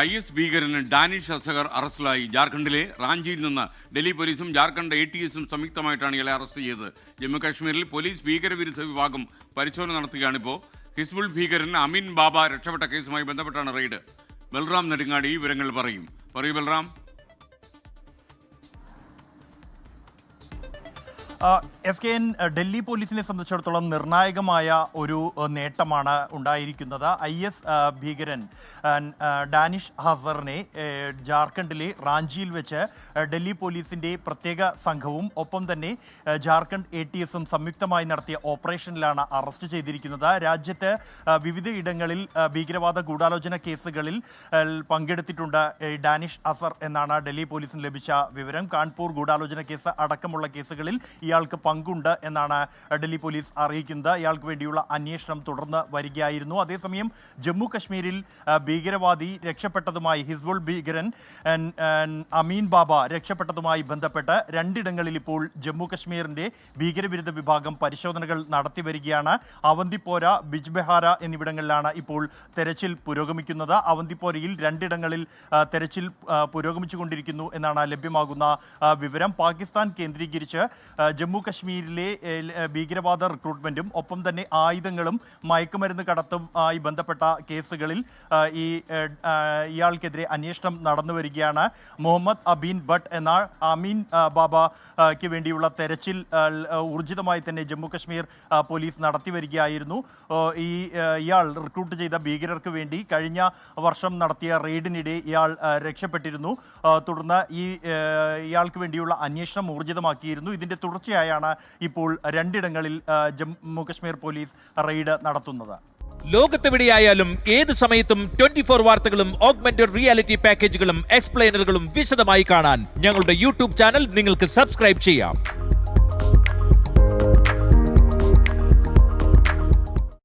I S ഭീകരന് ഡാനിഷ് അസഗർ അറസ്റ്റിലായി ജാർഖണ്ഡിലെ റാഞ്ചിയിൽ നിന്ന് ഡൽഹി പോലീസും ജാർഖണ്ഡ് എ ടി എസും സംയുക്തമായിട്ടാണ് ഇയാളെ അറസ്റ്റ് ചെയ്തത്. ജമ്മുകാശ്മീരിൽ പോലീസ് ഭീകരവിരുദ്ധ വിഭാഗം പരിശോധന നടത്തുകയാണിപ്പോൾ ഹിസ്ബുൾ ഭീകരൻ അമീൻ ബാബ രക്ഷപ്പെട്ട കേസുമായി ബന്ധപ്പെട്ടാണ് റെയ്ഡ്. ബൽറാം നെടുങ്ങാടി വിവരങ്ങൾ പറയും. പറയൂ Balram. S K N Delhi പോലീസിനെ സംബന്ധിച്ചിടത്തോളം നിർണായകമായ ഒരു നേട്ടമാണ് ഉണ്ടായിരിക്കുന്നത്. ഐ എസ് ഭീകരൻ ഡാനിഷ് ഹസറിനെ ജാർഖണ്ഡിലെ റാഞ്ചിയിൽ വെച്ച് ഡൽഹി പോലീസിന്റെ പ്രത്യേക സംഘവും ഒപ്പം തന്നെ ജാർഖണ്ഡ് എ ടി എസും സംയുക്തമായി നടത്തിയ ഓപ്പറേഷനിലാണ് അറസ്റ്റ് ചെയ്തിരിക്കുന്നത്. രാജ്യത്ത് വിവിധ ഇടങ്ങളിൽ ഭീകരവാദ ഗൂഢാലോചന കേസുകളിൽ പങ്കെടുത്തിട്ടുണ്ട് ഡാനിഷ് അസർ എന്നാണ് ഡൽഹി പോലീസിന് ലഭിച്ച വിവരം. കാൺപൂർ ഗൂഢാലോചന കേസ് അടക്കമുള്ള കേസുകളിൽ ഇയാൾക്ക് പങ്കുണ്ട് എന്നാണ് ഡൽഹി പോലീസ് അറിയിക്കുന്നത്. ഇയാൾക്ക് വേണ്ടിയുള്ള അന്വേഷണം തുടർന്ന് വരികയായിരുന്നു. അതേസമയം ജമ്മു കശ്മീരിൽ ഭീകരവാദി രക്ഷപ്പെട്ടതുമായി ഹിസ്ബുൾ ഭീകരൻ അമീൻ ബാബ രക്ഷപ്പെട്ടതുമായി ബന്ധപ്പെട്ട് രണ്ടിടങ്ങളിൽ ഇപ്പോൾ ജമ്മു കശ്മീരിന്റെ ഭീകരവിരുദ്ധ വിഭാഗം പരിശോധനകൾ നടത്തി വരികയാണ്. അവന്തിപ്പോര ബിജ്ബെഹാര എന്നിവിടങ്ങളിലാണ് ഇപ്പോൾ തെരച്ചിൽ പുരോഗമിക്കുന്നത്. അവന്തിപ്പോരയിൽ രണ്ടിടങ്ങളിൽ തെരച്ചിൽ പുരോഗമിച്ചുകൊണ്ടിരിക്കുന്നു എന്നാണ് ലഭ്യമാകുന്ന വിവരം. പാകിസ്ഥാൻ കേന്ദ്രീകരിച്ച് ജമ്മു കശ്മീരിലെ ഭീകരവാദ റിക്രൂട്ട്മെന്റും ഒപ്പം തന്നെ ആയുധങ്ങളും മയക്കുമരുന്ന് കടത്തും ആയി ബന്ധപ്പെട്ട കേസുകളിൽ ഈ ഇയാൾക്കെതിരെ അന്വേഷണം നടന്നു വരികയാണ് മുഹമ്മദ് അബീൻ ഭട്ട് എന്ന അമീൻ ബാബയ്ക്ക് വേണ്ടിയുള്ള തെരച്ചിൽ ഊർജിതമായി തന്നെ ജമ്മു കശ്മീർ പോലീസ് നടത്തി വരികയായിരുന്നു. ഈ ഇയാൾ റിക്രൂട്ട് ചെയ്ത ഭീകരർക്ക് വേണ്ടി കഴിഞ്ഞ വർഷം നടത്തിയ റെയ്ഡിനിടെ ഇയാൾ രക്ഷപ്പെട്ടിരുന്നു. തുടർന്ന് ഈ ഇയാൾക്ക് വേണ്ടിയുള്ള അന്വേഷണം ഊർജിതമാക്കിയിരുന്നു. ഇതിന്റെ തുടർച്ചയായാണ് ഇപ്പോൾ രണ്ടിടങ്ങളിൽ ജമ്മു കശ്മീർ പോലീസ് റെയ്ഡ് നടത്തുന്നത്. ലോകത്തെവിടെയായാലും ഏത് സമയത്തും ട്വന്റി ഫോർ വാർത്തകളും ഓഗ്മെന്റഡ് റിയാലിറ്റി പാക്കേജുകളും എക്സ്പ്ലെയിനറുകളും വിശദമായി കാണാൻ ഞങ്ങളുടെ യൂട്യൂബ് ചാനൽ നിങ്ങൾക്ക് സബ്സ്ക്രൈബ് ചെയ്യാം.